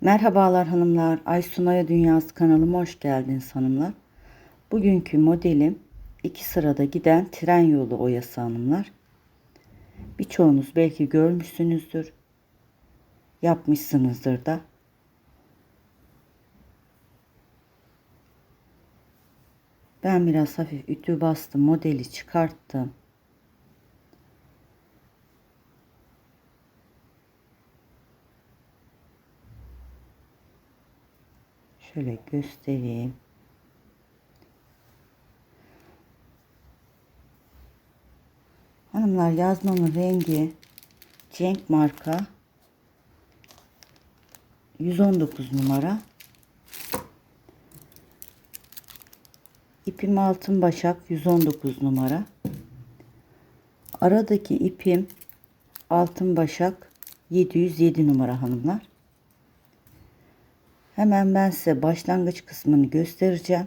Merhabalar hanımlar. Aysunaya Dünyası kanalıma hoş geldiniz hanımlar. Bugünkü modelim iki sırada giden tren yolu oyası hanımlar. Birçoğunuz belki görmüşsünüzdür. Yapmışsınızdır da. Ben biraz hafif ütü bastım. Modeli çıkarttım. Şöyle göstereyim. Hanımlar yazmamın rengi Cenk marka 119 numara. İpim altın başak 119 numara. Aradaki ipim altın başak 707 numara hanımlar. Hemen ben size başlangıç kısmını göstereceğim.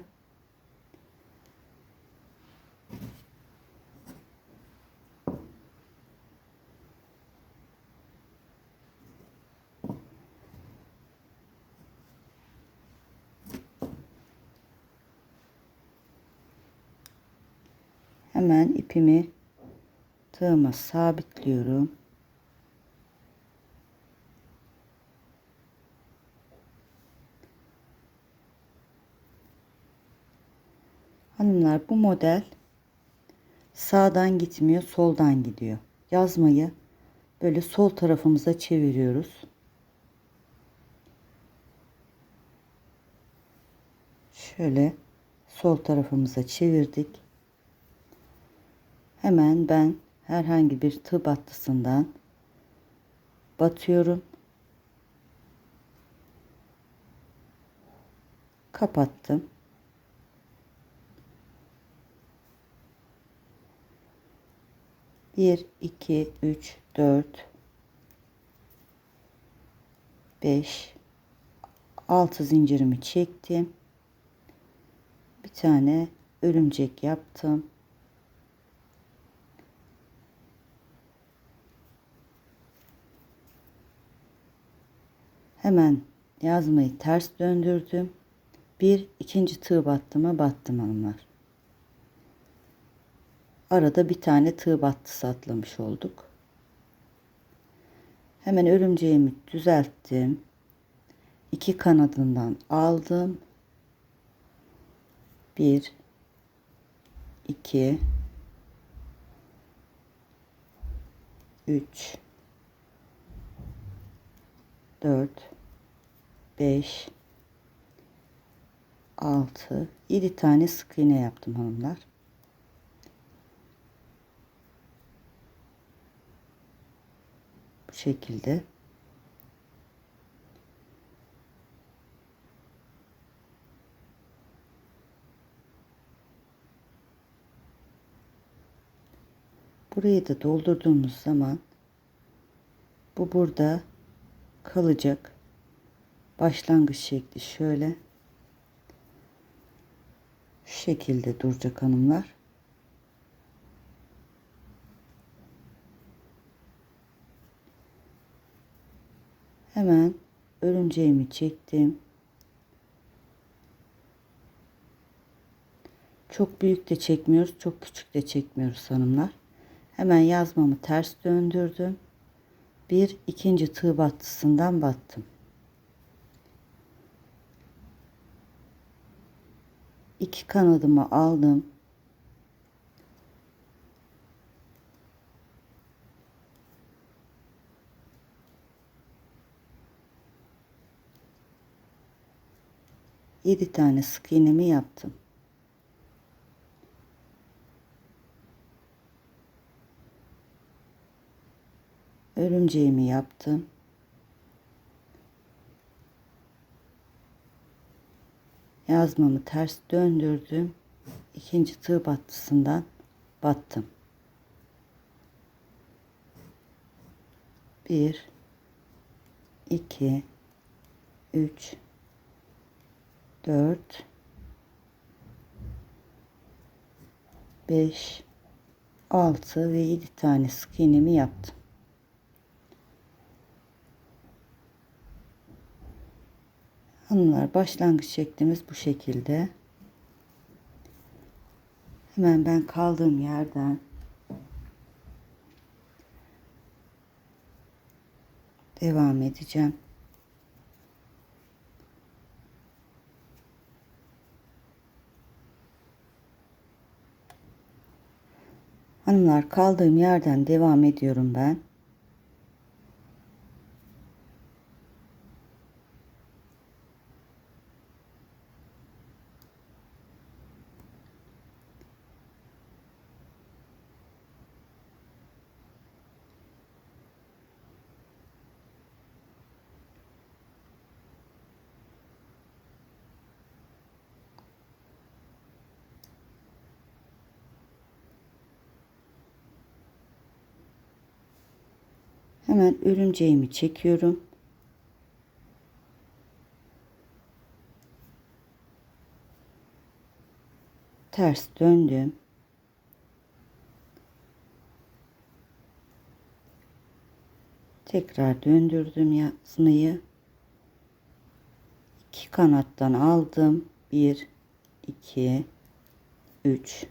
Hemen ipimi tığıma sabitliyorum. Hanımlar bu model sağdan gitmiyor, soldan gidiyor. Yazmayı böyle sol tarafımıza çeviriyoruz. Şöyle sol tarafımıza çevirdik. Hemen ben herhangi bir tığ battısından batıyorum. Kapattım. Bir, iki, üç, dört, beş, altı zincirimi çektim. Bir tane örümcek yaptım. Hemen yazmayı ters döndürdüm. Bir ikinci tığ battıma battım hanımlar. Arada bir tane tığ battısı atlamış olduk. Hemen örümceğimi düzelttim. İki kanadından aldım. Bir, iki, üç, dört, beş, altı, yedi tane sık iğne yaptım hanımlar. Şekilde. Burayı da doldurduğumuz zaman bu burada kalacak. Başlangıç şekli şöyle. Şu şekilde duracak hanımlar. Hemen örümceğimi çektim. Çok büyük de çekmiyoruz, çok küçük de çekmiyoruz hanımlar. Hemen yazmamı ters döndürdüm. Bir ikinci tığ battısından battım. İki kanadımı aldım. Yedi tane sık iğnemi yaptım. Örümceğimi yaptım. Yazmamı ters döndürdüm. İkinci tığ battısından battım. Bir, iki, üç, dört, beş, altı ve yedi tane sık iğnemi yaptım. Hanımlar başlangıç şeklimiz bu şekilde. Hemen ben kaldığım yerden devam edeceğim. Hanımlar kaldığım yerden devam ediyorum ben. Hemen örümceğimi çekiyorum. Ters döndüm. Tekrar döndürdüm yazmayı. İki kanattan aldım. Bir, iki, üç,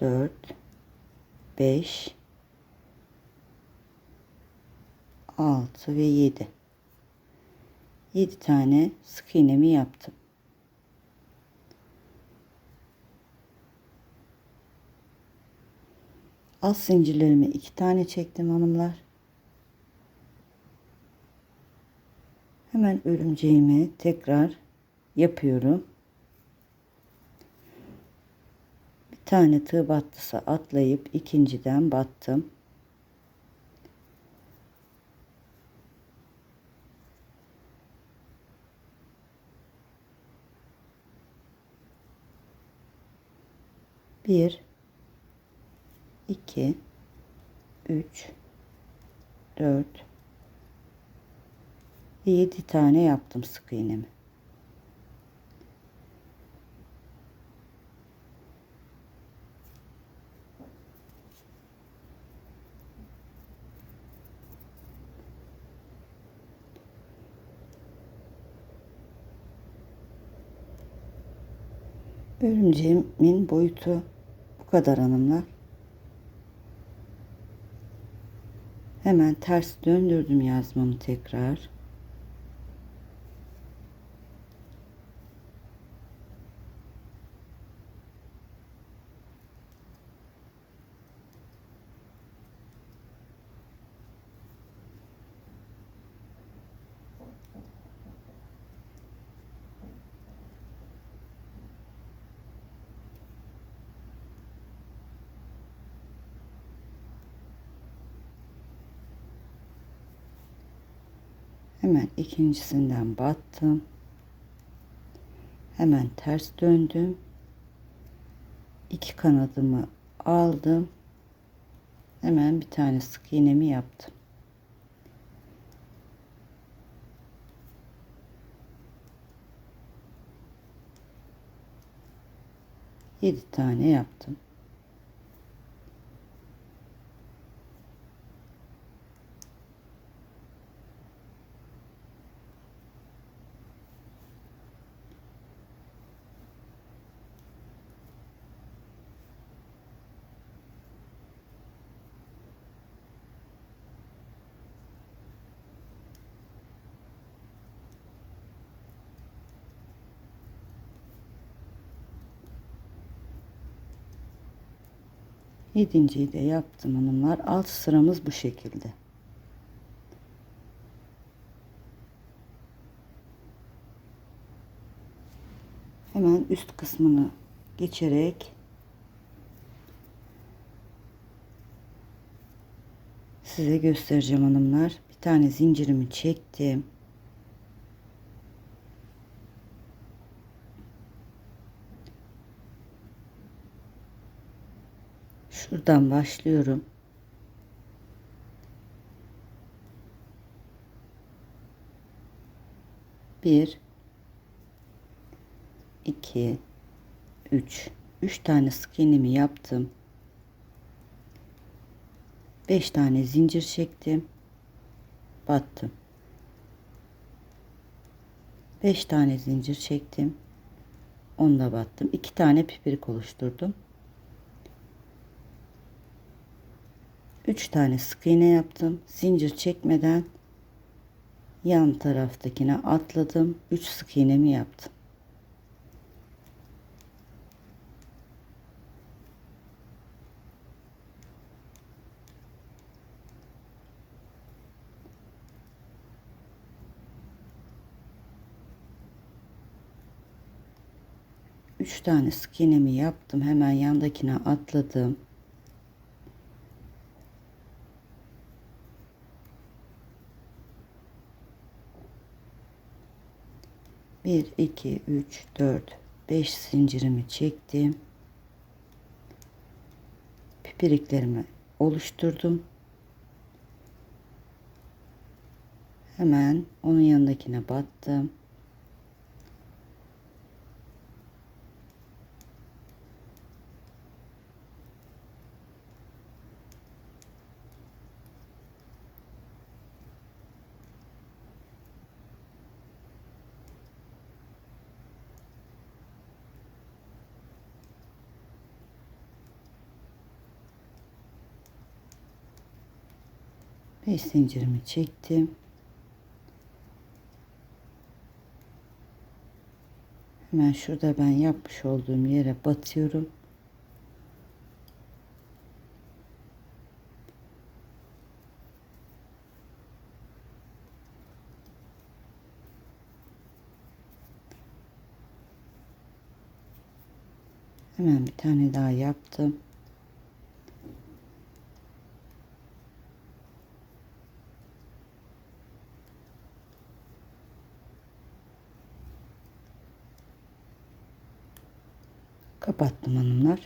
dört, beş, 6 ve 7. 7 tane sık iğnemi yaptım. Alt zincirlerimi iki tane çektim hanımlar. Hemen örümceğimi tekrar yapıyorum. Bir tane tığ battısı atlayıp ikinciden battım. Bir, iki, üç, dört ve yedi tane yaptım sık iğnemi. Örümceğimin boyutu kadar hanımlar. Hemen ters döndürdüm yazmamı tekrar. Hemen ikincisinden battım. Hemen ters döndüm. İki kanadımı aldım. Hemen bir tane sık iğnemi yaptım. Yedi tane yaptım. Yedinciyi de yaptım hanımlar. Alt sıramız bu şekilde. Hemen üst kısmını geçerek size göstereceğim hanımlar. Bir tane zincirimi çektim. Şuradan başlıyorum. Bir, iki, üç. Üç tane sık iğnemi yaptım. Beş tane zincir çektim. Battım. 5 tane zincir çektim. Onu da battım. 2 tane pipirik oluşturdum. 3 tane sık iğne yaptım. Zincir çekmeden yan taraftakine atladım. 3 sık iğnemi yaptım. Üç tane sık iğnemi yaptım. Hemen yandakine atladım. Bir, iki, üç, dört, beş zincirimi çektim. Pipiriklerimi oluşturdum. Hemen onun yanındakine battım. Beş zincirimi çektim. Hemen şurada ben yapmış olduğum yere batıyorum. Hemen bir tane daha yaptım. Kapattım hanımlar.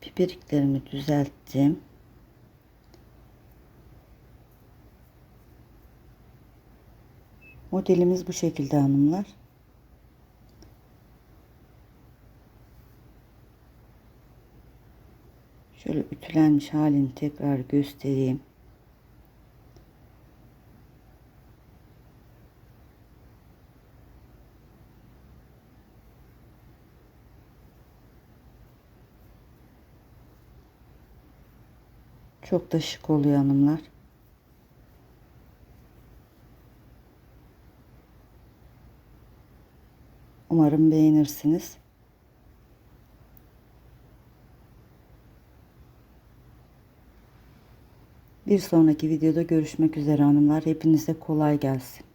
Pipiriklerimi düzelttim. Modelimiz bu şekilde hanımlar. Şöyle ütülenmiş halini tekrar göstereyim. Çok da şık oluyor hanımlar. Umarım beğenirsiniz. Bir sonraki videoda görüşmek üzere hanımlar. Hepinize kolay gelsin.